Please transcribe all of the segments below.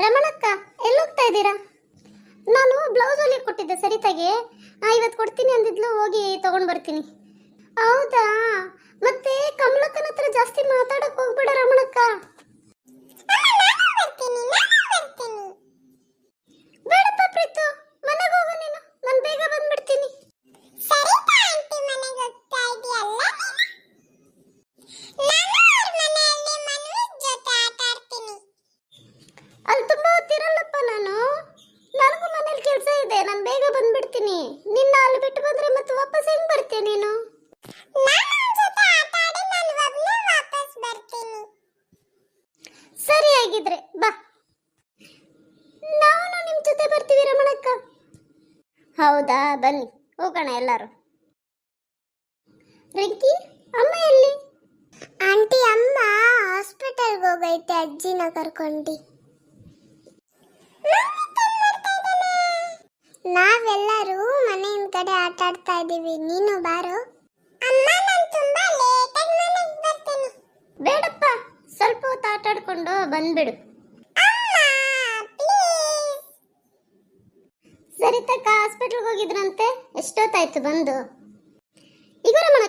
ರಮಣಕ್ಕ ಎಲ್ಲಿ ಹೋಗ್ತಾ ಇದ್ದೀರಾ? ನಾನು ಬ್ಲೌಸ್ ಹೊಲಿಗೆ ಕೊಟ್ಟಿದ್ದೆ ಸರಿತಾಗೆ. ಇವತ್ತು ಕೊಡ್ತೀನಿ ಅಂದಿದ್ಲು, ಹೋಗಿ ತಗೊಂಡು ಬರ್ತೀನಿ. ಹೌದಾ? ಮತ್ತೆ ಕಮಲಕ್ಕನ ಹತ್ರ ಜಾಸ್ತಿ ಮಾತಾಡಕ್ಕೆ ಹೋಗ್ಬೇಡ ರಮಣಕ್ಕ ಬೇಡಪ್ಪ ಪ್ರೀತು ಮನೆಗೆ ಹೋಗು ನೀನು ನಾನು ಬೇಗ ಬಂದ್ಬಿಡ್ತೀನಿ ಅಲ್ಲಿ ತುಂಬಾ ಹೊತ್ತಿರಲ್ಲಪ್ಪ ನಾನು ನನಗೂ ಮನೇಲಿ ಕೆಲಸ ಇದೆ ನಾನು ಬೇಗ ಬಂದ್ಬಿಡ್ತೀನಿ ನಿನ್ನ ಅಲ್ಲಿ ಬಿಟ್ಟು ಬಂದ್ರೆ ಮತ್ತೆ ವಾಪಸ್ ಹೆಂಗ್ ಬರ್ತೀಯ ನೀನು ಸರಿ ಆಗಿದ್ರೆ ಬಾ ನಾವು ನಿಮ್ ಜೊತೆ ಬರ್ತೀವಿ ರಮಣಕ್ಕ ಹೌದಾ ಬನ್ನಿ ಹೋಗೋಣ ಎಲ್ಲರೂ ರಿಂಕಿ, ಅಮ್ಮ ಎಲ್ಲಿ? ಆಂಟಿ, ಅಮ್ಮ ಹಾಸ್ಪಿಟಲ್ಗೆ ಹೋಗೈತೆ, ಅಜ್ಜಿನ ಕರ್ಕೊಂಡು. ನಾವೆಲ್ಲರೂ ಮನೆಯಿಂದ ಕಡೆ ಆಟ ಆಡ್ತಾ ಇದ್ದೀವಿ. ನೀನು ಬಾರು. ಬೇಡಪ್ಪ, ಸ್ವಲ್ಪ ಹೊತ್ತು ಆಟ ಆಡ್ಕೊಂಡು ಬಂದ್ಬಿಡು. ಸರಿತಕ್ಕ ಹಾಸ್ಪಿಟಲ್ಗೆ ಹೋಗಿದ್ರಂತೆ? ಎಷ್ಟೊತ್ತಾಯ್ತು ಬಂದು?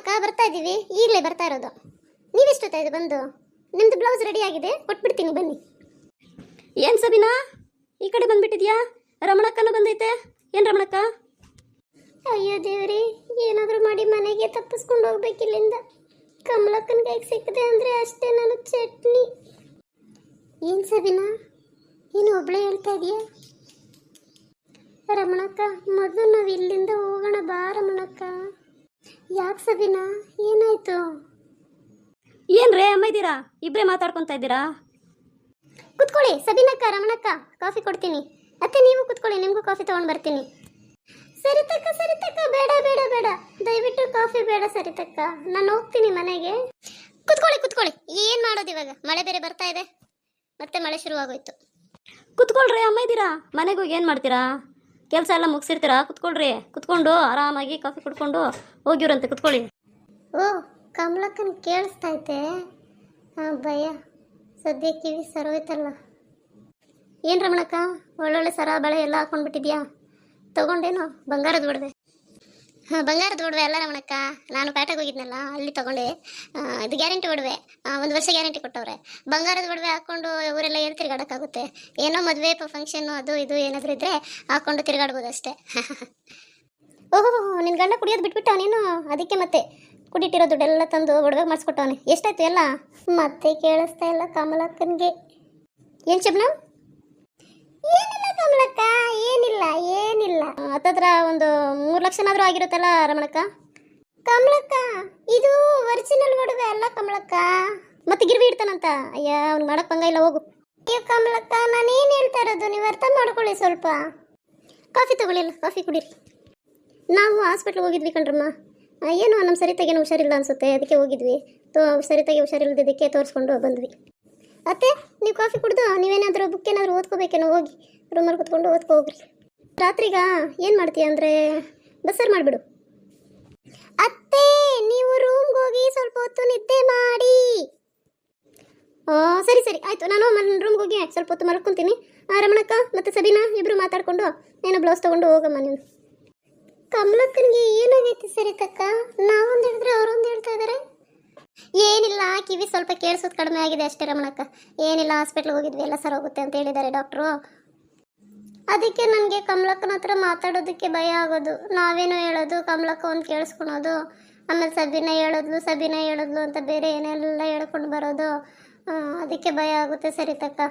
ರಮಣಕ್ಕ ಬರ್ತಾ ಇದ್ದೀವಿ ಈಗಲೇ ಬರ್ತಾ ಇರೋದು. ನೀವೆಷ್ಟೊತ್ತಾಯ್ತು ಬಂದು? ನಿಮ್ದು ಬ್ಲೌಸ್ ರೆಡಿ ಆಗಿದೆ ಕೊಟ್ಬಿಡ್ತೀನಿ ಬನ್ನಿ. ಏನ್ ಸಬಿನಾ? ಈ ಕಡೆ ಬಂದ್ಬಿಟ್ಟಿದ್ಯಾ? ರಮಣಕ್ಕನು ಬಂದೈತೆ. ಏನ್ ರಮಣಕ್ಕ? ಅಯ್ಯೋ ದೇವ್ರಿ ಏನಾದರೂ ಮಾಡಿ ಮನೆಗೆ ತಪ್ಪಿಸ್ಕೊಂಡು ಹೋಗ್ಬೇಕಿಲ್ಲಿಂದ ಕಮಲಕ್ಕನ ಕೈಗೆ ಸಿಕ್ಕದೆ ಅಂದರೆ ಅಷ್ಟೇ ನಾನು ಚಟ್ನಿ. ಏನು ಸಬಿನಾ? ನೀನು ಒಬ್ಳೆ ಹೇಳ್ತಾ ಇದೀಯಾ? ರಮಣಕ್ಕ ಮೊದಲು ನಾವು ಇಲ್ಲಿಂದ ಹೋಗೋಣ ಬಾ ರಮಣಕ್ಕ. ಯಾಕೆ ಸಬಿನಾ ಏನಾಯ್ತು? ಏನ್ರೇ ಅಮ್ಮ ಇದ್ದೀರಾ ಇಬ್ಬರೇ ಮಾತಾಡ್ಕೊತಾ ಇದ್ದೀರಾ ಕುತ್ಕೊಳ್ಳಿ ಸಬಿನಕ್ಕ ರಮಣಕ್ಕ ಕಾಫಿ ಕೊಡ್ತೀನಿ. ಅತ್ತೆ ನೀವು ಕುತ್ಕೊಳ್ಳಿ ನಿಮಗೂ ಕಾಫಿ ತಗೊಂಡು ಬರ್ತೀನಿ. ಸರಿತಕ್ಕ ಸರಿತಕ್ಕ ಬೇಡ ಬೇಡ ಬೇಡ. ದಯವಿಟ್ಟು ಕಾಫಿ ಬೇಡ ಸರಿತಕ್ಕ. ನಾನು ಹೋಗ್ತೀನಿ ಮನೆಗೆ. ಕುತ್ಕೊಳ್ಳಿ ಕುತ್ಕೊಳ್ಳಿ. ಏನು ಮಾಡೋದು ಇವಾಗ? ಮಳೆ ಬೇರೆ ಬರ್ತಾ ಇದೆ. ಮತ್ತೆ ಮಳೆ ಶುರುವಾಗೋಯ್ತು. ಕುತ್ಕೊಳ್ರಿ ಅಮ್ಮ ಇದ್ದೀರಾ ಮನೆಗೆ ಹೋಗಿ ಏನು ಮಾಡ್ತೀರಾ? ಕೆಲಸ ಎಲ್ಲ ಮುಗಿಸಿರ್ತೀರಾ? ಕುತ್ಕೊಳ್ರಿ. ಕುತ್ಕೊಂಡು ಆರಾಮಾಗಿ ಕಾಫಿ ಕುಡ್ಕೊಂಡು ಹೋಗಿವ್ರಂತೆ, ಕುತ್ಕೊಳ್ಳಿ. ಓ, ಕಮಲಕ್ಕನ ಕೇಳಿಸ್ತೈತೆ ಹಾಂ, ಭಯ. ಸದ್ಯ ಕಿವಿ ಸರೋಯ್ತಲ್ಲ. ಏನು ರಮಣಕ್ಕ ಒಳ್ಳೊಳ್ಳೆ ಸರ, ಬಳೆ ಎಲ್ಲ ಹಾಕೊಂಡ್ಬಿಟ್ಟಿದ್ಯಾ? ತಗೊಂಡೇನು ಬಂಗಾರದ ಹಾಂ ಬಂಗಾರದ ಒಡವೆ ಅಲ್ಲ ರಮಣಕ್ಕ? ನಾನು ಪೇಟೆಗೆ ಹೋಗಿದ್ನಲ್ಲ, ಅಲ್ಲಿ ತಗೊಂಡೆ. ಇದು ಗ್ಯಾರಂಟಿ ಒಡವೆ ಒಂದು ವರ್ಷ ಗ್ಯಾರಂಟಿ ಕೊಟ್ಟವ್ರೆ. ಬಂಗಾರದ ಒಡವೆ ಹಾಕ್ಕೊಂಡು ಊರೆಲ್ಲ ಏನು ತಿರ್ಗಾಡೋಕ್ಕಾಗುತ್ತೆ? ಏನೋ ಮದುವೆ ಫಂಕ್ಷನ್ನು ಅದು ಇದು ಏನಾದರೂ ಇದ್ದರೆ ಹಾಕ್ಕೊಂಡು ತಿರುಗಾಡ್ಬೋದು ಅಷ್ಟೇ. ಓಹೋ ನಿನ್ನ ಗಂಡ ಕುಡಿಯೋದು ಬಿಟ್ಬಿಟ್ಟ ನೀನು ಅದಕ್ಕೆ ಮತ್ತೆ ಕುಡಿಟ್ಟಿರೋ ದುಡ್ಡೆಲ್ಲ ತಂದು ಒಡವೆ ಮಾಡಿಸ್ಕೊಟ್ಟವನೆ. ಎಷ್ಟಾಯ್ತು ಎಲ್ಲ? ಮತ್ತೆ ಕೇಳಿಸ್ತಾ ಇಲ್ಲ ಕಮಲಕ್ಕನಿಗೆ. ಏನು ಶಬ್ನ? ಏನಿಲ್ಲ ಕಮಲಕ್ಕ, ಏನಿಲ್ಲ. ಹತ್ತತ್ರ ಒಂದು ಮೂರು ಲಕ್ಷನಾದರೂ ಆಗಿರುತ್ತಲ್ಲ ರಮಣಕ್ಕ? ಕಮಲಕ್ಕ ಇದು ಒರಿಜಿನಲ್ ಒಡವೆ ಅಲ್ಲ ಕಮಲಕ್ಕ? ಮತ್ತೆ ಗಿರ್ವಿ ಇಡ್ತಾನಂತ? ಅಯ್ಯ ಅವ್ನು ಮಾಡಕ್ ಬಂಗ ಇಲ್ಲ ಹೋಗು. ಅಯ್ಯೋ ಕಮಲಕ್ಕ ನಾನೇನು ಹೇಳ್ತಾ ಇರೋದು? ನೀವು ಅರ್ಥ ಮಾಡ್ಕೊಳ್ಳಿ ಸ್ವಲ್ಪ. ಕಾಫಿ ತಗೊಳ್ಳಿಲ್ಲ ಕಾಫಿ ಕುಡೀರಿ. ನಾವು ಹಾಸ್ಪಿಟ್ಲ್ಗೆ ಹೋಗಿದ್ವಿ ಕಣ್ರಮ್ಮ. ಏನು ಏನೋ ನಮ್ಮ ಸರಿತಾಗೇನು ಹುಷಾರಿಲ್ಲ ಅನ್ಸುತ್ತೆ ಅದಕ್ಕೆ ಹೋಗಿದ್ವಿ. ತೋ ಸರಿತಾಗಿ ಹುಷಾರಿಲ್ಲದಿದ್ದಕ್ಕೆ ತೋರಿಸ್ಕೊಂಡು ಬಂದ್ವಿ. ಅತ್ತೆ ನೀವು ಕಾಫಿ ಕುಡಿದು ನೀವೇನಾದರೂ ಬುಕ್ ಏನಾದರೂ ಓದ್ಕೋಬೇಕೇನೋ ಹೋಗಿ. ರೂಮಲ್ಲಿ ಕುತ್ಕೊಂಡು ಓದ್ಕೋ ಹೋಗ್ರಿ. ರಾತ್ರಿಗ ಏನು ಮಾಡ್ತೀಯ ಅಂದರೆ ಬಸ್ಸಾರು ಮಾಡಿಬಿಡು. ಅತ್ತೆ, ನೀವು ರೂಮ್ಗೆ ಹೋಗಿ ಸ್ವಲ್ಪ ಹೊತ್ತು ನಿದ್ದೆ ಮಾಡಿ. ಓಹ್ ಸರಿ ಸರಿ, ಆಯಿತು. ನಾನು ರೂಮ್ಗೆ ಹೋಗಿ ಸ್ವಲ್ಪ ಹೊತ್ತು ಮಲ್ಕೊತೀನಿ. ರಮಣಕ್ಕ ಮತ್ತು ಸಬೀನಾ ಇಬ್ಬರು ಮಾತಾಡಿಕೊಂಡು ಏನೋ ಬ್ಲೌಸ್ ತೊಗೊಂಡು ಹೋಗಮ್ಮ ನೀನು. ಕಮಲಕ್ಕನಿಗೆ ಏನಾಗೈತಿ ಸರಿತಕ್ಕ? ನಾವೊಂದು ಹೇಳಿದ್ರೆ ಅವರೊಂದು ಹೇಳ್ತಾ ಇದ್ದಾರೆ ಏನಿಲ್ಲ, ಕಿವಿ ಸ್ವಲ್ಪ ಕೇಳಿಸೋದು ಕಡಿಮೆ ಆಗಿದೆ ಅಷ್ಟೇ ರಮಣಕ್ಕ. ಏನಿಲ್ಲ ಹಾಸ್ಪಿಟ್ಲ್ಗೆ ಹೋಗಿದ್ವಿ, ಎಲ್ಲ ಸರ್ ಹೋಗುತ್ತೆ ಅಂತ ಹೇಳಿದ್ದಾರೆ ಡಾಕ್ಟ್ರು ಅದಕ್ಕೆ ನನಗೆ ಕಮಲಕ್ಕನ ಹತ್ರ ಮಾತಾಡೋದಕ್ಕೆ ಭಯ ಆಗೋದು. ನಾವೇನೋ ಹೇಳೋದು? ಕಮಲಕ್ಕ ಒಂದು ಕೇಳಿಸ್ಕೊಳೋದು. ಆಮೇಲೆ ಸಬಿನ ಹೇಳಿದ್ಲು ಸಬಿನ ಹೇಳಿದ್ಲು ಅಂತ ಬೇರೆ ಏನೆಲ್ಲ ಹೇಳ್ಕೊಂಡು ಬರೋದು. ಅದಕ್ಕೆ ಭಯ ಆಗುತ್ತೆ ಸರಿ ತಕ್ಕ.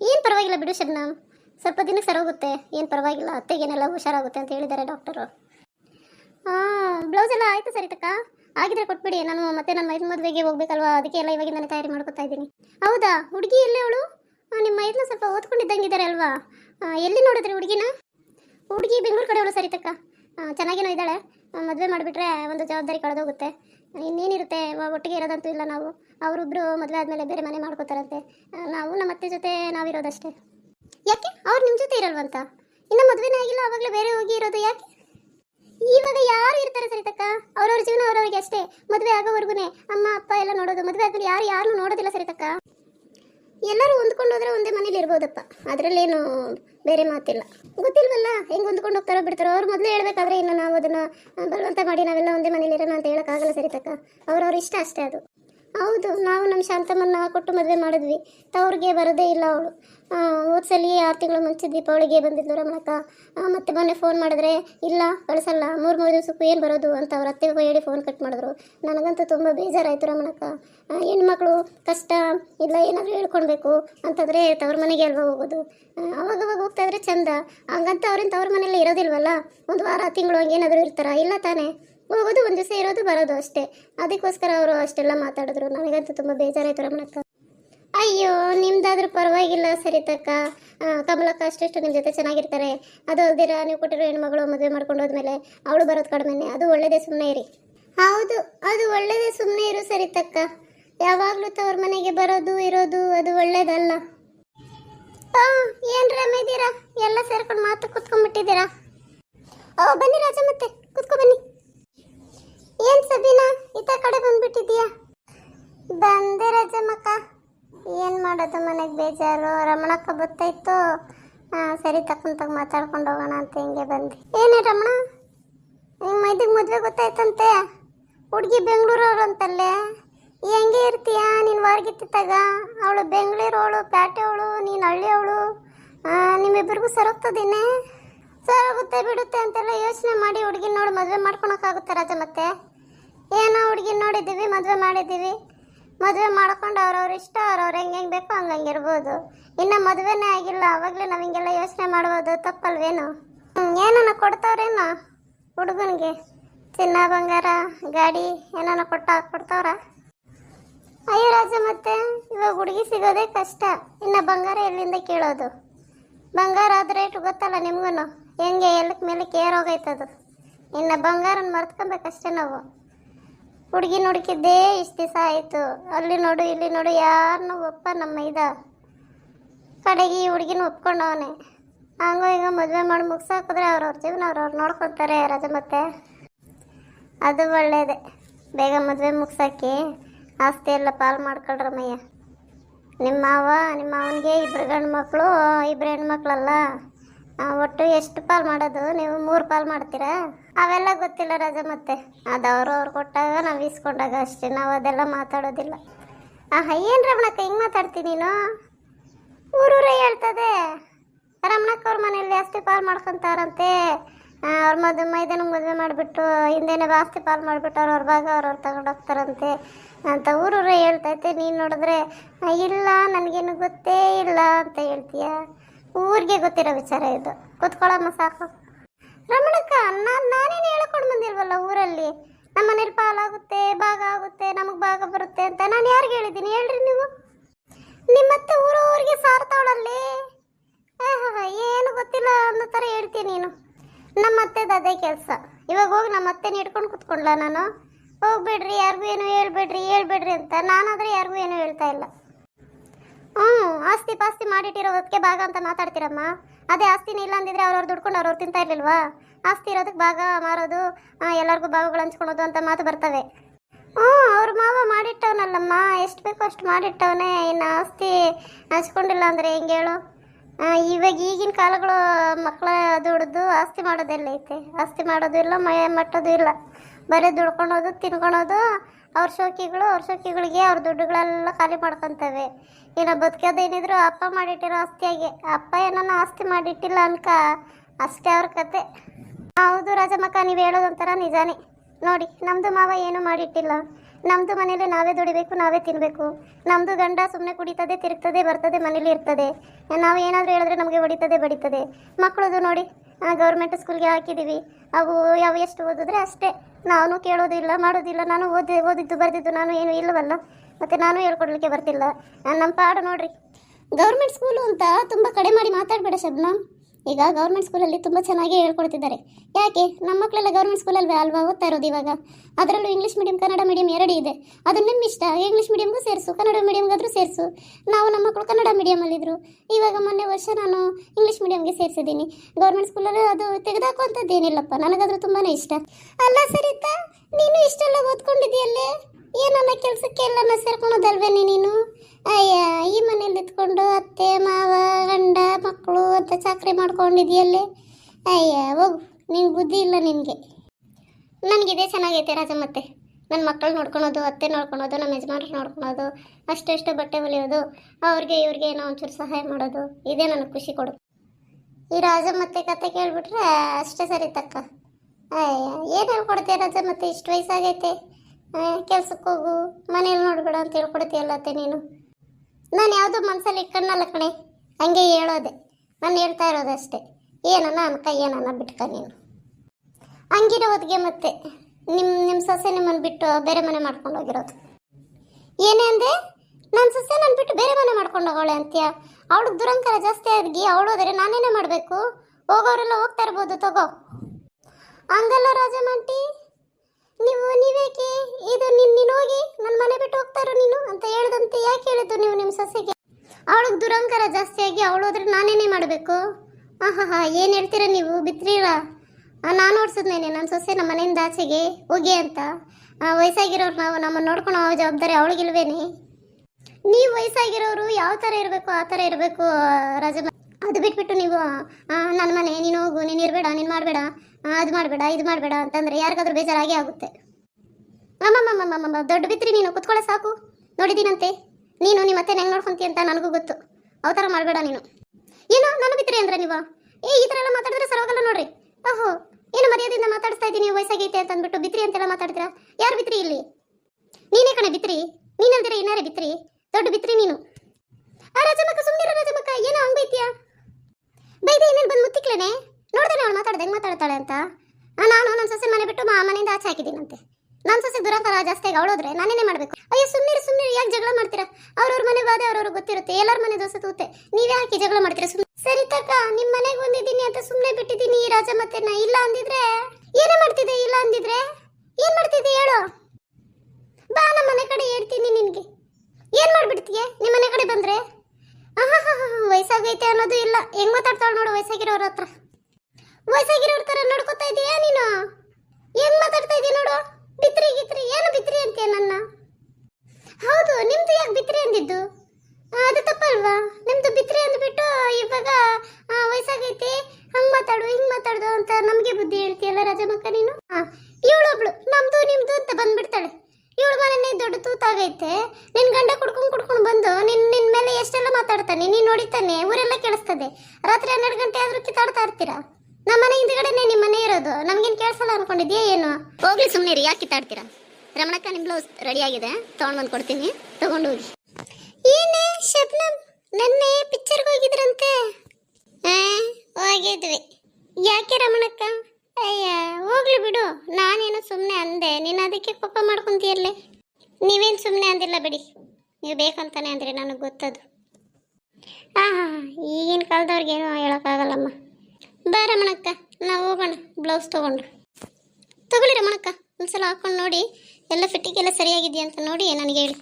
ಏನು ಪರವಾಗಿಲ್ಲ ಬಿಡು ಶಬ್ನಮ್ ಸ್ವಲ್ಪ ದಿನ ಸರೋಗುತ್ತೆ. ಏನು ಪರವಾಗಿಲ್ಲ. ಅತ್ತೆಗೇನೆಲ್ಲ ಹುಷಾರಾಗುತ್ತೆ ಅಂತ ಹೇಳಿದ್ದಾರೆ ಡಾಕ್ಟರು. ಹಾಂ ಬ್ಲೌಸ್ ಎಲ್ಲ ಆಯಿತು ಸರಿತಕ್ಕ ಆಗಿದ್ರೆ ಕೊಟ್ಬಿಡಿ. ನಾನು ಮತ್ತೆ ನನ್ನ ಮೈದ್ ಮದುವೆಗೆ ಹೋಗ್ಬೇಕಲ್ವಾ? ಅದಕ್ಕೆ ಎಲ್ಲ ಇವಾಗಿಂದಾನೆ ತಯಾರಿ ಮಾಡ್ಕೊತಾ ಇದ್ದೀನಿ. ಹೌದಾ? ಹುಡುಗಿ ಎಲ್ಲೇ ಅವಳು? ನಿಮ್ಮ ಮೈದ್ನ ಸ್ವಲ್ಪ ಓದ್ಕೊಂಡಿದ್ದಂಗಿದ್ದಾರೆ ಅಲ್ವಾ? ಎಲ್ಲಿ ನೋಡಿದ್ರಿ ಹುಡುಗಿನ? ಹುಡುಗಿ ಬೆಂಗಳೂರು ಅವಳು ಸರಿತಕ್ಕ ಚೆನ್ನಾಗೇನೋ ಇದ್ದಾಳೆ. ಮದುವೆ ಮಾಡಿಬಿಟ್ರೆ ಒಂದು ಜವಾಬ್ದಾರಿ ಕಳೆದೋಗುತ್ತೆ. ಇನ್ನೇನಿರುತ್ತೆ? ಒಟ್ಟಿಗೆ ಇರೋದಂತೂ ಇಲ್ಲ ನಾವು. ಅವರಿಬ್ಬರು ಮದುವೆ ಆದಮೇಲೆ ಬೇರೆ ಮನೆ ಮಾಡ್ಕೋತಾರಂತೆ. ನಾವು ನಮ್ಮ ಅತ್ತೆ ಜೊತೆ ನಾವಿರೋದಷ್ಟೇ. ಯಾಕೆ? ಅವ್ರು ನಿಮ್ಮ ಜೊತೆ ಇರಲ್ವಂತ? ಇನ್ನು ಮದುವೆನೇ ಆಗಿಲ್ಲ ಆವಾಗಲೇ ಬೇರೆ ಹೋಗಿ ಇರೋದು ಯಾಕೆ? ಇವಾಗ ಯಾರು ಇರ್ತಾರೆ ಸರಿತಕ್ಕ ಅವ್ರವ್ರ ಜೀವನ ಅವ್ರವ್ರಿಗೆ ಅಷ್ಟೇ. ಮದುವೆ ಆಗೋವರೆಗೂ ಅಮ್ಮ, ಅಪ್ಪ ಎಲ್ಲ ನೋಡೋದು. ಮದುವೆ ಆದ್ಮೇಲೆ ಯಾರು ಯಾರನ್ನೂ ನೋಡೋದಿಲ್ಲ ಸರಿತಕ್ಕ ಎಲ್ಲರೂ ಹೊಂದ್ಕೊಂಡು ಹೋದ್ರೆ ಒಂದೇ ಮನೇಲಿ ಇರ್ಬೋದಪ್ಪ. ಅದರಲ್ಲೇನು ಬೇರೆ ಮಾತಿಲ್ಲ. ಗೊತ್ತಿಲ್ವಲ್ಲ? ಹೆಂಗೆ ಹೊಂದ್ಕೊಂಡು ಹೋಗ್ತಾರೋ ಬಿಡ್ತಾರೋ? ಅವ್ರು ಮೊದಲೇ ಹೇಳ್ಬೇಕಾದ್ರೆ ಇನ್ನು ನಾವು ಅದನ್ನು ಬಲವಂತ ಮಾಡಿ ನಾವೆಲ್ಲ ಒಂದೇ ಮನೇಲಿ ಇರೋಣ ಅಂತ ಹೇಳೋಕ್ಕಾಗಲ್ಲ ಸರಿ ತಕ್ಕ ಅವ್ರವ್ರ ಇಷ್ಟ ಅಷ್ಟೇ ಅದು. ಹೌದು, ನಾವು ನಮ್ಮ ಶಾಂತಮ್ಮನ ಕೊಟ್ಟು ಮದುವೆ ಮಾಡಿದ್ವಿ. ತವ್ರಿಗೆ ಬರೋದೇ ಇಲ್ಲ ಅವಳು. ಹೋದ್ಸಲಿ ಆರು ತಿಂಗಳು ಮುಂಚೆ ದೀಪಾವಳಿಗೆ ಬಂದಿದ್ಲು ರಮಣಕ್ಕ ಮತ್ತೆ ಮೊನ್ನೆ ಫೋನ್ ಮಾಡಿದ್ರೆ, ಇಲ್ಲ, ಕಳಿಸಲ್ಲ, ಮೂರು ಮೂರು ದಿವಸಕ್ಕೂ ಏನು ಬರೋದು? ಅಂತ ಅವ್ರ ಅತ್ತೆ ಹೇಳಿ ಫೋನ್ ಕಟ್ ಮಾಡಿದ್ರು. ನನಗಂತೂ ತುಂಬ ಬೇಜಾರಾಯಿತು ರಮಣಕ್ಕ. ಹೆಣ್ಮಕ್ಳು ಕಷ್ಟ, ಇಲ್ಲ ಏನಾದರೂ ಹೇಳ್ಕೊಳ್ಬೇಕು ಅಂತಂದರೆ ತವ್ರ ಮನೆಗೆ ಅಲ್ವಾ ಹೋಗೋದು? ಅವಾಗವಾಗ ಅವಾಗ ಅವಾಗ ಹೋಗ್ತಾ ಇದ್ರೆ ಚಂದ. ಹಂಗಂತ ಅವ್ರಿಂದ ತವ್ರ ಮನೇಲಿ ಇರೋದಿಲ್ವಲ್ಲ? ಒಂದು ವಾರ, ತಿಂಗಳು ಹಂಗೇನಾದರೂ ಇರ್ತಾರ? ಇಲ್ಲ ತಾನೇ? ಹೋಗೋದು ಒಂದು ದಿವಸ ಇರೋದು, ಬರೋದು ಅಷ್ಟೇ. ಅದಕ್ಕೋಸ್ಕರ ಅವರು ಅಷ್ಟೆಲ್ಲ ಮಾತಾಡಿದ್ರು. ನನಗಂತೂ ತುಂಬ ಬೇಜಾರಾಯಿತು ರಮಣಕ್ಕ. ಅಯ್ಯೋ, ನಿಮ್ದಾದ್ರೂ ಪರವಾಗಿಲ್ಲ ಸರಿತಕ್ಕ. ಕಮಲಕ್ಕ ಅಷ್ಟೆಷ್ಟು ನಿಮ್ಮ ಜೊತೆ ಚೆನ್ನಾಗಿರ್ತಾರೆ. ಅದು ಅಲ್ದಿರ ನೀವು ಕೊಟ್ಟಿರೋ ಹೆಣ್ಮಗಳು ಮದುವೆ ಮಾಡ್ಕೊಂಡು ಹೋದ್ಮೇಲೆ ಅವಳು ಬರೋದು ಕಡಿಮೆನೆ. ಅದು ಒಳ್ಳೇದೇ ಸುಮ್ಮನೆ ಇರಿ. ಹೌದು, ಅದು ಒಳ್ಳೇದೇ ಸುಮ್ಮನೆ ಇರು ಸರಿತಕ್ಕ. ಯಾವಾಗಲೂ ತವ್ರ ಮನೆಗೆ ಬರೋದು, ಇರೋದು ಅದು ಒಳ್ಳೇದಲ್ಲ. ಏನ್ ರಮೇದಿರಾ ಎಲ್ಲ ಸೇರ್ಕೊಂಡು ಮಾತು ಕುತ್ಕೊಂಡ್ಬಿಟ್ಟಿದ್ದೀರಾ? ಓ, ಬನ್ನಿ ರಾಜ ಮತ್ತೆ ಕುತ್ಕೊ ಬನ್ನಿ ಏನ್ ಈತ ಕಡೆ ಬಂದ್ಬಿಟ್ಟಿದ್ಯಾ? ಬಂದೆ ರಜಮ್ಮಕ್ಕ. ಏನು ಮಾಡೋದು, ಮನೆಗೆ ಬೇಜಾರು. ರಮಣಕ್ಕ ಗೊತ್ತಾಯ್ತು. ಸರಿ ತಕ್ಕಂತ ಮಾತಾಡ್ಕೊಂಡು ಹೋಗೋಣ ಅಂತ ಹಿಂಗೆ ಬಂದೆ. ಏನೇ ರಮಣ? ನಿಮ್ಮ ಮೈದಿಗೆ ಮದುವೆ ಗೊತ್ತಾಯ್ತಂತೆ? ಹುಡುಗಿ ಬೆಂಗಳೂರವ್ರು ಅಂತಲ್ಲೇ ಹೆಂಗೆ ಇರ್ತೀಯ? ನೀನು ಹೊರಗಿತ್ತಿತ್ತಾಗ ಅವಳು ಬೆಂಗಳೂರವಳು ಪ್ಯಾಟೆವಳು ನೀನು ಹಳ್ಳಿಯವಳು. ನಿಮ್ಮಿಬ್ಬರಿಗೂ ಸರೋಗ್ತದೇನೆ? ಸರೋಗುತ್ತೆ ಬಿಡುತ್ತೆ ಅಂತೆಲ್ಲ ಯೋಚನೆ ಮಾಡಿ ಹುಡುಗಿನ ನೋಡಿ ಮದುವೆ ಮಾಡ್ಕೊಳಕ್ಕಾಗುತ್ತೆ ರಾಜ ಮತ್ತೆ. ಏನೋ ಹುಡುಗಿ ನೋಡಿದ್ದೀವಿ, ಮದುವೆ ಮಾಡಿದ್ದೀವಿ. ಮದುವೆ ಮಾಡ್ಕೊಂಡು ಅವ್ರವ್ರ ಇಷ್ಟ, ಅವ್ರವ್ರು ಹೆಂಗೆ ಹೆಂಗೆ ಬೇಕೋ ಹಂಗೆ ಹಂಗೆ ಇರ್ಬೋದು. ಇನ್ನು ಮದುವೆನೇ ಆಗಿಲ್ಲ, ಅವಾಗಲೇ ನಾವು ಹಿಂಗೆಲ್ಲ ಯೋಚನೆ ಮಾಡ್ಬೋದು, ತಪ್ಪಲ್ವೇನು? ಏನನ್ನ ಕೊಡ್ತಾವ್ರೇನು ಹುಡುಗನಿಗೆ? ಚಿನ್ನ, ಬಂಗಾರ, ಗಾಡಿ ಏನನ್ನ ಕೊಟ್ಟ, ಕೊಡ್ತಾವ್ರ? ಅಯ್ಯೋ ರಾಜ, ಮತ್ತೆ ಇವಾಗ ಹುಡುಗಿ ಸಿಗೋದೇ ಕಷ್ಟ. ಇನ್ನು ಬಂಗಾರ ಎಲ್ಲಿಂದ ಕೇಳೋದು? ಬಂಗಾರ ಆದ ರೇಟ್ ಗೊತ್ತಲ್ಲ ನಿಮ್ಗೂ ಹೆಂಗೆ ಎಲ್ಲಕ್ಕೆ ಮೇಲೆ ಕೇರ್ ಹೋಗೈತದು? ಇನ್ನು ಬಂಗಾರನ ಮರ್ತ್ಕೊಬೇಕಷ್ಟೇ ನಾವು. ಹುಡುಗಿ ನೋಡ್ಕಿದ್ದೇ ಇಷ್ಟು ದಿವಸ ಆಯಿತು. ಅಲ್ಲಿ ನೋಡು, ಇಲ್ಲಿ ನೋಡು ಯಾರನ್ನೂ ಒಪ್ಪ ನಮ್ಮ ಇದ. ಕಡೆಗೆ ಈ ಹುಡುಗಿನ ಒಪ್ಕೊಂಡವನೆ. ಹಂಗೋ ಈಗ ಮದುವೆ ಮಾಡಿ ಮುಗ್ಸಾಕಿದ್ರೆ ಅವ್ರವ್ರ ಜೀವನ ಅವ್ರವ್ರು ನೋಡ್ಕೊತಾರೆ ರಾಜ ಮತ್ತೆ. ಅದು ಒಳ್ಳೇದೆ. ಬೇಗ ಮದುವೆ ಮುಗ್ಸಾಕಿ ಆಸ್ತಿ ಎಲ್ಲ ಪಾಲು ಮಾಡ್ಕೊಳ್ರಮ್ಮಯ್ಯ ನಿಮ್ಮ ಮಾವ, ನಿಮ್ಮ ಅವನಿಗೆ ಇಬ್ಬರು ಗಂಡು ಮಕ್ಕಳು ಇಬ್ಬರು ಹೆಣ್ಮಕ್ಳಲ್ಲ. ಒಟ್ಟು ಎಷ್ಟು ಪಾಲು ಮಾಡೋದು? ನೀವು ಮೂರು ಪಾಲು ಮಾಡ್ತೀರಾ? ಅವೆಲ್ಲ ಗೊತ್ತಿಲ್ಲ ರಾಜ ಮತ್ತೆ. ಅದು ಅವರು ಅವ್ರು ಕೊಟ್ಟಾಗ ನಾವು ಇಸ್ಕೊಂಡಾಗ ಅಷ್ಟೇ. ನಾವು ಅದೆಲ್ಲ ಮಾತಾಡೋದಿಲ್ಲ. ಆಹಾ ಏನು ರಮಣಕ್ಕ ಹಿಂಗೆ ಮಾತಾಡ್ತೀನಿ ನೀನು? ಊರೂರೇ ಹೇಳ್ತದೆ. ರಮಣಕ್ಕ ಅವ್ರ ಮನೆಯಲ್ಲಿ ಜಾಸ್ತಿ ಪಾಲು ಮಾಡ್ಕೊಂತಾರಂತೆ. ಅವ್ರ ಮದುವೆ ಮೈದಾನ ಮದುವೆ ಮಾಡಿಬಿಟ್ಟು ಹಿಂದೆನೆ ಜಾಸ್ತಿ ಪಾಲು ಮಾಡಿಬಿಟ್ಟು ಅವ್ರವ್ರ ಭಾಗ ಅವ್ರವ್ರು ತಗೊಂಡೋಗ್ತಾರಂತೆ ಅಂತ ಊರೂರೇ ಹೇಳ್ತೈತೆ. ನೀನು ನೋಡಿದ್ರೆ ಆ, ಇಲ್ಲ ನನಗೇನು ಗೊತ್ತೇ ಇಲ್ಲ ಅಂತ ಹೇಳ್ತೀಯ? ಊರಿಗೆ ಗೊತ್ತಿರೋ ವಿಚಾರ ಇದು. ಕೂತ್ಕೊಳ್ಳಮ್ಮ ಸಾಕು. ರಮಣಕ್ಕ ನಾನು ನಾನೇನು ಹೇಳ್ಕೊಂಡು ಬಂದಿಲ್ವಲ್ಲ ಊರಲ್ಲಿ? ನಮ್ಮ ಮನೇಲಿ ಪಾಲಾಗುತ್ತೆ, ಭಾಗ ಆಗುತ್ತೆ, ನಮಗೆ ಭಾಗ ಬರುತ್ತೆ ಅಂತ ನಾನು ಯಾರಿಗೆ ಹೇಳಿದ್ದೀನಿ? ಹೇಳ್ರಿ ನೀವು. ನಿಮ್ಮತ್ತೆ ಊರವ್ರಿಗೆ ಸಾರ್ತಾವಳಲ್ಲಿ ಏನು ಗೊತ್ತಿಲ್ಲ ಅನ್ನೋ ಥರ ಹೇಳ್ತೀನಿ ನೀನು. ನಮ್ಮ ಅತ್ತೆದು ಅದೇ ಕೆಲಸ. ಇವಾಗ ಹೋಗಿ ನಮ್ಮ ಅತ್ತೆನ ಹಿಡ್ಕೊಂಡು ಕುತ್ಕೊಂಡ್ಲ ನಾನು. ಹೋಗ್ಬೇಡ್ರಿ, ಯಾರಿಗೂ ಏನು ಹೇಳ್ಬೇಡ್ರಿ ಹೇಳ್ಬೇಡ್ರಿ ಅಂತ. ನಾನಾದರೆ ಯಾರಿಗೂ ಏನು ಹೇಳ್ತಾ ಇಲ್ಲ. ಹ್ಞೂ ಆಸ್ತಿ ಪಾಸ್ತಿ ಮಾಡಿಟ್ಟಿರೋದಕ್ಕೆ ಭಾಗ ಅಂತ ಮಾತಾಡ್ತೀರಮ್ಮ? ಅದೇ ಆಸ್ತಿನೇ ಇಲ್ಲ ಅಂದಿದ್ರೆ ಅವ್ರವ್ರು ದುಡ್ಕೊಂಡು ಅವ್ರವ್ರು ತಿಂತಾ ಇರ್ಲಿಲ್ವಾ? ಆಸ್ತಿ ಇರೋದಕ್ಕೆ ಭಾಗ ಮಾರೋದು ಎಲ್ಲರಿಗೂ ಭಾಗಗಳು ಹಂಚ್ಕೊಳೋದು ಅಂತ ಮಾತು ಬರ್ತವೆ. ಹ್ಞೂ, ಅವ್ರ ಮಾವ ಮಾಡಿಟ್ಟವನಲ್ಲಮ್ಮ, ಎಷ್ಟು ಬೇಕೋ ಅಷ್ಟು ಮಾಡಿಟ್ಟವನೇ, ಇನ್ನು ಆಸ್ತಿ ಹಂಚ್ಕೊಂಡಿಲ್ಲ ಅಂದರೆ ಹೆಂಗೆ ಹೇಳು? ಇವಾಗ ಈಗಿನ ಕಾಲಗಳು ಮಕ್ಕಳ ದುಡ್ದು ಆಸ್ತಿ ಮಾಡೋದೆಲ್ಲ ಐತೆ. ಆಸ್ತಿ ಮಾಡೋದು ಇಲ್ಲ, ಮಯ ಮಟ್ಟೋದು ಇಲ್ಲ. ಬರೀ ದುಡ್ಕೊಳೋದು ತಿನ್ಕೊಳೋದು ಅವ್ರ ಶೋಕಿಗಳು, ಅವ್ರ ಶೋಕಿಗಳಿಗೆ ಅವ್ರ ದುಡ್ಡುಗಳೆಲ್ಲ ಖಾಲಿ ಮಾಡ್ಕೊತವೆ. ಇನ್ನು ಬದುಕೋದೇನಿದ್ರು ಅಪ್ಪ ಮಾಡಿಟ್ಟಿರೋ ಆಸ್ತಿಯಾಗೆ. ಅಪ್ಪ ಏನನ್ನ ಆಸ್ತಿ ಮಾಡಿಟ್ಟಿಲ್ಲ ಅನ್ಕ, ಅಷ್ಟೇ ಅವ್ರ ಕತೆ. ಹೌದು ರಾಜಮ್ಮಕ್ಕ, ನೀವು ಹೇಳೋದೊಂಥರ ನಿಜಾನೇ. ನೋಡಿ ನಮ್ಮದು ಮಾವ ಏನೂ ಮಾಡಿಟ್ಟಿಲ್ಲ. ನಮ್ಮದು ಮನೇಲಿ ನಾವೇ ದುಡಿಬೇಕು, ನಾವೇ ತಿನ್ನಬೇಕು ನಮ್ಮದು ಗಂಡ ಸುಮ್ಮನೆ ಕುಡಿತದೆ, ತಿರುಗ್ತದೆ, ಬರ್ತದೆ, ಮನೇಲಿ ಇರ್ತದೆ. ನಾವು ಏನಾದರೂ ಹೇಳಿದ್ರೆ ನಮಗೆ ಹೊಡಿತದೆ, ಬಡಿತದೆ. ಮಕ್ಕಳದು ನೋಡಿ ಗೌರ್ಮೆಂಟ್ ಸ್ಕೂಲ್ಗೆ ಹಾಕಿದ್ದೀವಿ ಅವು ಯಾವ ಎಷ್ಟು ಓದಿದ್ರೆ ಅಷ್ಟೇ. ನಾನು ಕೇಳೋದಿಲ್ಲ, ಮಾಡೋದಿಲ್ಲ, ನಾನು ಓದಿ, ಓದಿದ್ದು ಬರೆದಿದ್ದು ನಾನು ಏನು ಇಲ್ಲವಲ್ಲ. ಮತ್ತು ನಾನು ಹೇಳ್ಕೊಡ್ಲಿಕ್ಕೆ ಬರ್ತಿಲ್ಲ. ನಮ್ಮ ಪಾಡು ನೋಡ್ರಿ. ಗೌರ್ಮೆಂಟ್ ಸ್ಕೂಲು ಅಂತ ತುಂಬ ಕಡೆ ಮಾಡಿ ಮಾತಾಡಬೇಡ ಶಬ್ನಮ್ ಈಗ ಗೌರ್ಮೆಂಟ್ ಸ್ಕೂಲಲ್ಲಿ ತುಂಬ ಚೆನ್ನಾಗಿ ಹೇಳ್ಕೊಡ್ತಿದ್ದಾರೆ. ಯಾಕೆ? ನಮ್ಮ ಮಕ್ಕಳೆಲ್ಲ ಗೌರ್ಮೆಂಟ್ ಸ್ಕೂಲಲ್ಲಿ ಅಲ್ವಾ ಓದ್ತಾ ಇರೋದು ಇವಾಗ? ಅದರಲ್ಲೂ ಇಂಗ್ಲೀಷ್ ಮೀಡಿಯಂ ಕನ್ನಡ ಮೀಡಿಯಂ ಎರಡೂ ಇದೆ. ಅದು ನಿಮ್ಮ ಇಷ್ಟ? ಇಂಗ್ಲೀಷ್ ಮೀಡಿಯಮ್ಗೂ ಸೇರಿಸು ಕನ್ನಡ ಮೀಡಿಯಮ್ಗಾದರೂ ಸೇರಿಸು. ನಾವು ನಮ್ಮ ಮಕ್ಕಳು ಕನ್ನಡ ಮೀಡಿಯಮಲ್ಲಿದ್ದರು ಇವಾಗ ಮೊನ್ನೆ ವರ್ಷ ನಾನು ಇಂಗ್ಲೀಷ್ ಮೀಡಿಯಮ್ಗೆ ಸೇರಿಸಿದ್ದೀನಿ. ಗೌರ್ಮೆಂಟ್ ಸ್ಕೂಲಲ್ಲಿ ಅದು ತೆಗೆದಾಕುವಂಥದ್ದೇನಿಲ್ಲಪ್ಪ. ನನಗದು ತುಂಬಾ ಇಷ್ಟ. ಅಲ್ಲ ಸರಿತಾ, ನೀನು ಇಷ್ಟೆಲ್ಲ ಓದ್ಕೊಂಡಿದ್ದೀಯಲ್ಲೇ? ಏನನ್ನ ಕೆಲಸಕ್ಕೆ ಎಲ್ಲನ ಸೇರ್ಕೊಳೋದಲ್ವೇನೆ ನೀನು? ಅಯ್ಯ, ಈ ಮನೇಲಿ ಇದ್ಕೊಂಡು ಅತ್ತೆ, ಮಾವ, ಗಂಡ ಮಕ್ಕಳು ಅಂತ ಚಾಕ್ರಿ ಮಾಡ್ಕೊಂಡಿದ್ಯಲ್ಲೇ? ಅಯ್ಯ, ಹೋಗು ನಿಂಗೆ ಬುದ್ಧಿ ಇಲ್ಲ ನಿನಗೆ. ನನಗಿದೆ ಚೆನ್ನಾಗೈತೆ ರಾಜ ಮತ್ತೆ. ನನ್ನ ಮಕ್ಕಳು ನೋಡ್ಕೊಳೋದು, ಅತ್ತೆ ನೋಡ್ಕೊಳೋದು ನಮ್ಮ ಯಜಮಾನ್ರು ನೋಡ್ಕೊಳೋದು ಅಷ್ಟೆಷ್ಟು ಬಟ್ಟೆ ಹೊಲಿಯೋದು, ಅವ್ರಿಗೆ ಇವ್ರಿಗೆ ಏನೋ ಒಂಚೂರು ಸಹಾಯ ಮಾಡೋದು, ಇದೇ ನನಗೆ ಖುಷಿ ಕೊಡು. ಈ ರಾಜ ಮತ್ತೆ ಕತೆ ಕೇಳಿಬಿಟ್ರೆ ಅಷ್ಟೇ ಸರಿ ತಕ್ಕ. ಅಯ್ಯ, ಏನು ಹೇಳ್ಕೊಡ್ತೀಯ ರಾಜ ಮತ್ತೆ, ಇಷ್ಟು ವಯಸ್ಸಾಗೈತೆ? ಕೆಲ್ಸಕ್ಕೆ ಹೋಗು, ಮನೇಲಿ ನೋಡ್ಬೇಡ ಅಂತ ಹೇಳ್ಕೊಡ್ತೀಯಲ್ಲತ್ತೆ ನೀನು. ನಾನು ಯಾವುದೋ ಮನಸ್ಸಲ್ಲಿ ಇಟ್ಕೊಂಡಲ್ಲ ಕಣೆ, ಹಂಗೆ ಹೇಳೋದೆ. ನಾನು ಹೇಳ್ತಾ ಇರೋದಷ್ಟೇ ಏನನ್ನ ಅನ್ಕ, ಏನನ್ನ ಬಿಟ್ಕ ನೀನು. ಹಂಗಿರೋದ್ಗೆ ಮತ್ತೆ ನಿಮ್ಮ ನಿಮ್ಮ ಸೊಸೆ ನಿಮ್ಮನ್ನು ಬಿಟ್ಟು ಬೇರೆ ಮನೆ ಮಾಡ್ಕೊಂಡು ಹೋಗಿರೋದು. ಏನೇ ಅಂದೆ ನನ್ನ ಸೊಸೆ ನನ್ನ ಬಿಟ್ಟು ಬೇರೆ ಮನೆ ಮಾಡ್ಕೊಂಡು ಹೋಗೋಳೆ ಅಂತೀಯ? ಅವಳಿಗೆ ದುರಂಕಾರ ಜಾಸ್ತಿ ಆಗಿ ಅವಳು ಹೋದರೆ ನಾನೇನೇ ಮಾಡಬೇಕು? ಹೋಗೋರೆಲ್ಲ ಹೋಗ್ತಾ ಇರ್ಬೋದು, ತಗೋ. ಹಂಗಲ್ಲ ರಾಜಮಂಟಿ. ನೀವು, ನೀವೇಕೆ? ಇದು ನಿನ್ ನೀನು ಹೋಗಿ ನನ್ನ ಮನೆ ಬಿಟ್ಟು ಹೋಗ್ತಾರೋ ನೀನು ಅಂತ ಹೇಳ್ದಂತೆ ಯಾಕೆ ಹೇಳಿದ್ದು ನೀವು ನಿಮ್ಮ ಸೊಸೆಗೆ? ಅವಳಿಗೆ ದುರಂಕಾರ ಜಾಸ್ತಿ ಆಗಿ ಅವಳು ಹೋದ್ರೆ ನಾನೇನೇ ಮಾಡಬೇಕು? ಆಹಾ ಹಾ ಏನು ಹೇಳ್ತೀರ ನೀವು? ಬಿತ್ತೀರ? ನಾನು ಓಡಿಸಿದ್ನೇನೆ. ನನ್ನ ಸೊಸೆ ನಮ್ಮ ಮನೆಯಿಂದ ಆಚೆಗೆ ಹೋಗಿ ಅಂತ. ವಯಸ್ಸಾಗಿರೋರು ನಾವು ನಮ್ಮನ್ನು ನೋಡ್ಕೊಳೋ ಜವಾಬ್ದಾರಿ ಅವಳಿಗಿಲ್ವೇನೆ? ನೀವು ವಯಸ್ಸಾಗಿರೋರು ಯಾವ ಥರ ಇರಬೇಕು, ಆ ಥರ ಇರಬೇಕು ರಾಜ ಅದು ಬಿಟ್ಬಿಟ್ಟು ನೀವು ನನ್ನ ಮನೆ, ನೀನು ಹೋಗು, ನೀನು ಇರಬೇಡ, ನೀನು ಮಾಡಬೇಡ ಅದು ಮಾಡಬೇಡ, ಇದು ಮಾಡಬೇಡ ಅಂತಂದರೆ ಯಾರಿಗಾದ್ರೂ ಬೇಜಾರಾಗೇ ಆಗುತ್ತೆ. ಅಮ್ಮಮ್ಮಮ್ಮಮ್ಮಮ್ಮ, ದೊಡ್ಡ ಬಿತ್ರಿ ನೀನು, ಕುತ್ಕೊಳ್ಳೋ ಸಾಕು. ನೋಡಿದ್ದೀನಂತೆ ನೀನು ನಿಮ್ಮ ಮತ್ತೆ ಹೆಂಗೆ ನೋಡ್ಕೊಂತೀಯ ಅಂತ ನನಗೂ ಗೊತ್ತು. ಅವ ಥರ ಮಾಡಬೇಡ ನೀನು. ಏನೋ ನಾನು ಬಿತ್ರಿ ಅಂದ್ರೆ ನೀವು? ಏ, ಈ ಥರ ಎಲ್ಲ ಮಾತಾಡಿದ್ರೆ ಸರೋಗಲ್ಲ ನೋಡ್ರಿ. ಓಹೋ, ಏನು ಮರ್ಯಾದೆಯಿಂದ ಮಾತಾಡ್ತಾ ಇದ್ದೀನಿ ವಯಸ್ಸಾಗೈತೆ ಅಂತ ಅಂದ್ಬಿಟ್ಟು ಬಿತ್ರಿ ಅಂತೆಲ್ಲ ಮಾತಾಡ್ತೀರಾ ಯಾರು ಬಿತ್ರಿ ಇಲ್ಲಿ? ನೀನೇ ಕಣೆ ಬಿತ್ರಿ. ನೀನಂದಿರ ಏನಾರೇ ಬಿತ್ರಿ? ದೊಡ್ಡ ಬಿತ್ರಿ ನೀನು. ಆ ರಾಜಮಕ್ಕ ಸುಮ್ಮನಿರ ರಾಜಮಕ್ಕ, ಏನೋ ಹಂಗೈತಿಯಾ ಬೈದೆ ಇನ್ನೇನು ಬಂದು ಮುತ್ತಿಕ್ಲೇನೆ? ನೋಡ್ದೇನೆ ಅವಳು ಮಾತಾಡ್ದೆ, ಹೆಂಗೆ ಮಾತಾಡ್ತಾಳೆ ಅಂತ? ನಾನು ನನ್ನ ಸೊಸೆ ಮನೆ ಬಿಟ್ಟು ಮಾ ಮನೆಯಿಂದ ಆಚೆ ಹಾಕಿದ್ದೀನಂತೆ. ನನ್ನ ಸೊಸೆ ದುರಂತರ ಜಾಸ್ತಿ ಆಗಿ ಅವಳೋದ್ರೆ ನಾನೇನೇ ಮಾಡಬೇಕು. ಅಯ್ಯೋ ಸುಮ್ಮನೆ ಸುಮ್ಮನೆ ಯಾಕೆ ಜಗಳ ಮಾಡ್ತೀರಾ? ಅವ್ರವ್ರ ಮನೆ ಬಾದೆ ಅವ್ರವ್ರಿಗೆ ಗೊತ್ತಿರುತ್ತೆ, ಎಲ್ಲರ ಮನೆ ದೋಸೆ ತೂತೆ. ನೀವೇ ಹಾಕಿ ಜಗಳ ಮಾಡ್ತೀರಾ? ಸುಮ್ಮನೆ ಸರಿ ತಕ್ಕ ನಿಮ್ಮ ಮನೆಗೆ ಬಂದಿದ್ದೀನಿ ಅಂತ ಸುಮ್ಮನೆ ಬಿಟ್ಟಿದ್ದೀನಿ ಈ ರಾಜ ಮತ್ತೆ ನಾ, ಇಲ್ಲ ಅಂದಿದ್ರೆ? ಏನೇ ಮಾಡ್ತಿದ್ದೆ, ಇಲ್ಲ ಅಂದಿದ್ರೆ? ಏನು ಮಾಡ್ತಿದ್ದೆ ಹೇಳು? ಬಾ ನಮ್ಮ ಮನೆ ಕಡೆ ಹೇಳ್ತೀನಿ ನಿನಗೆ. ಏನು ಮಾಡ್ಬಿಡ್ತೀಯ? ನಿಮ್ಮ ಮನೆ ಕಡೆ ವಯಸ್ಸಾಗೈತೆ ಅನ್ನೋದು ಇಲ್ಲ. ಹೆಂಗ್ ಮಾತಾಡ್ತಾಳ ನೋಡು ವಯಸ್ಸಾಗಿರೋರ ಹತ್ರ. ವಯಸ್ಸಾಗಿರೋರ ತರ ನೋಡ್ಕೊತಾ ಇದೀಯಾ ನೀನು? ಹೆಂಗ್ ಮಾತಾಡ್ತಾ ಇದೀಯ ನೋಡು? ಬಿತ್ರಿ, ಗಿತ್ರಿ, ಏನು ಬಿತ್ರಿ ಅಂತೀಯ ನನ್ನ? ಹೌದು, ನಿಮ್ದು ಯಾಕೆ ಬಿತ್ರಿ ಅಂದಿದ್ದು? ಅದು ತಪ್ಪಲ್ವಾ? ನಿಮ್ದು ಬಿತ್ರಿ ಅಂದ್ಬಿಟ್ಟು ಇವಾಗ ವಯಸ್ಸಾಗೈತೆ, ಹಂಗ್ ಮಾತಾಡು, ಹಿಂಗ್ ಮಾತಾಡ್ದು ಅಂತ ನಮಗೆ ಬುದ್ಧಿ ಹೇಳ್ತೀಯಲ್ಲ ರಾಜಮಕ್ಕ ನೀನು? ಇವಳೊಬ್ಳು, ನಮ್ದು, ನಿಮ್ದು ಅಂತ ಬಂದ್ಬಿಡ್ತಾಳೆ. ದೊಡ್ಡ ತೂತಾಗೈತೆ ನಿನ್ ಗಂಡ ಕುಡ್ಕೊಂಡು ಕುಡ್ಕೊಂಡು ಬಂದು ನಿನ್ನ ನಿನ್ನ ಮೇಲೆ ಎಷ್ಟೆಲ್ಲ ಮಾತಾಡ್ತಾನೆ? ನೀನು ನೋಡಿತಾನೆ ಊರೆಲ್ಲ ಕೇಳಿಸ್ತದೆ. ರಾತ್ರಿ ಹನ್ನೆರಡು ಗಂಟೆ ಆದ್ರೂ ಕಿತಾಡ್ತಾ ಇರ್ತೀರಾ? ನಮ್ಮ ಮನೆ ಹಿಂದ್ಗಡೆನೆ ನಿಮ್ಮ ಮನೆ ಇರೋದು. ನಮ್ಗೇನು ಕೇಳಿಸಲ್ಲ ಅನ್ಕೊಂಡಿದ್ಯಾ ಏನು? ಹೋಗ್ಲಿ ಸುಮ್ಮನೆ ರೀ ಯಾಕೆ ಕಿತ್ತಾಡ್ತೀರಾ? ರಮಣಕ್ಕ ನಿಮ್ ಬ್ಲೌಸ್ ರೆಡಿ ಆಗಿದೆ. ತಗೊಂಡ್ ಬಂದು ಕೊಡ್ತೀನಿ. ತಗೊಂಡು ಹೋಗಿ ಏನೇ ಶಬ್ನಮ್ ನೆನ್ನೆ ಪಿಕ್ಚರ್ಗೆ ಹೋಗಿದ್ರಂತೆ. ಆ, ಹೋಗಿದ್ವಿ. ಯಾಕೆ ರಮಣಕ್ಕ? ಅಯ್ಯ ಹೋಗ್ಲಿ ಬಿಡು. ನಾನೇನು ಸುಮ್ಮನೆ ಅಂದೆ. ನೀನು ಅದಕ್ಕೆ ಕೋಪ ಮಾಡ್ಕೊಂತೀಯಲ್ಲೇ? ನೀವೇನು ಸುಮ್ಮನೆ ಅಂದಿಲ್ಲ ಬಿಡಿ. ನೀವು ಬೇಕಂತಾನೆ ಅಂದ್ರೆ, ನನಗೆ ಗೊತ್ತದು. ಹಾಂ ಹಾಂ, ಈಗಿನ ಕಾಲದವ್ರಿಗೇನು ಹೇಳೋಕ್ಕಾಗಲ್ಲಮ್ಮ. ಬಾ ಮಣಕ್ಕ ನಾವು ಹೋಗೋಣ ಬ್ಲೌಸ್ ತೊಗೊಂಡು. ತಗೊಳ್ಳಿ ರಮಣಕ್ಕ, ಒಂದ್ಸಲ ಹಾಕೊಂಡು ನೋಡಿ, ಎಲ್ಲ ಫಿಟ್ಟಿಂಗ್ ಎಲ್ಲ ಸರಿಯಾಗಿದೆಯಾ ಅಂತ ನೋಡಿ ನನಗೆ ಹೇಳಿ.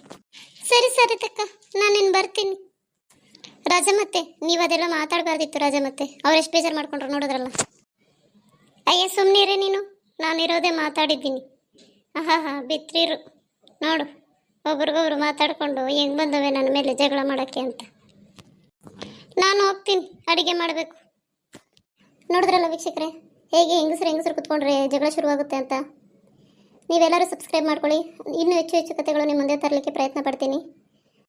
ಸರಿ ಸರಿ ತಕ್ಕ, ನಾನೇನು ಬರ್ತೀನಿ. ರಾಜಮತ್ತೆ, ನೀವು ಅದೆಲ್ಲ ಮಾತಾಡಬಾರ್ದಿತ್ತು ರಾಜಮತ್ತೆ. ಅವ್ರು ಎಷ್ಟು ಬೇಜಾರು ಮಾಡ್ಕೊಂಡ್ರು ನೋಡಿದ್ರಲ್ಲ. ಅಯ್ಯ ರೀ ನೀನು. ನಾನು ಇರೋದೇ ಮಾತಾಡಿದ್ದೀನಿ. ಆಹಾ ಹಾ ಬಿತ್ರಿರು. ನೋಡು, ಒಬ್ರಿಗೊಬ್ರು ಮಾತಾಡಿಕೊಂಡು ಹೆಂಗೆ ಬಂದವೆ ನನ್ನ ಮೇಲೆ ಜಗಳ ಮಾಡೋಕ್ಕೆ ಅಂತ. ನಾನು ಹೋಗ್ತೀನಿ, ಅಡುಗೆ ಮಾಡಬೇಕು. ನೋಡಿದ್ರಲ್ಲ ವೀಕ್ಷಕರೇ, ಹೇಗೆ ಹೆಂಗಸರು ಹೆಂಗಸರು ಕುತ್ಕೊಂಡ್ರೆ ಜಗಳ ಶುರುವಾಗುತ್ತೆ ಅಂತ. ನೀವೆಲ್ಲರೂ ಸಬ್ಸ್ಕ್ರೈಬ್ ಮಾಡ್ಕೊಳ್ಳಿ, ಇನ್ನೂ ಹೆಚ್ಚು ಹೆಚ್ಚು ಕಥೆಗಳು ನಿಮ್ಮ ಮುಂದೆ ತರಲಿಕ್ಕೆ ಪ್ರಯತ್ನ ಪಡ್ತೀನಿ.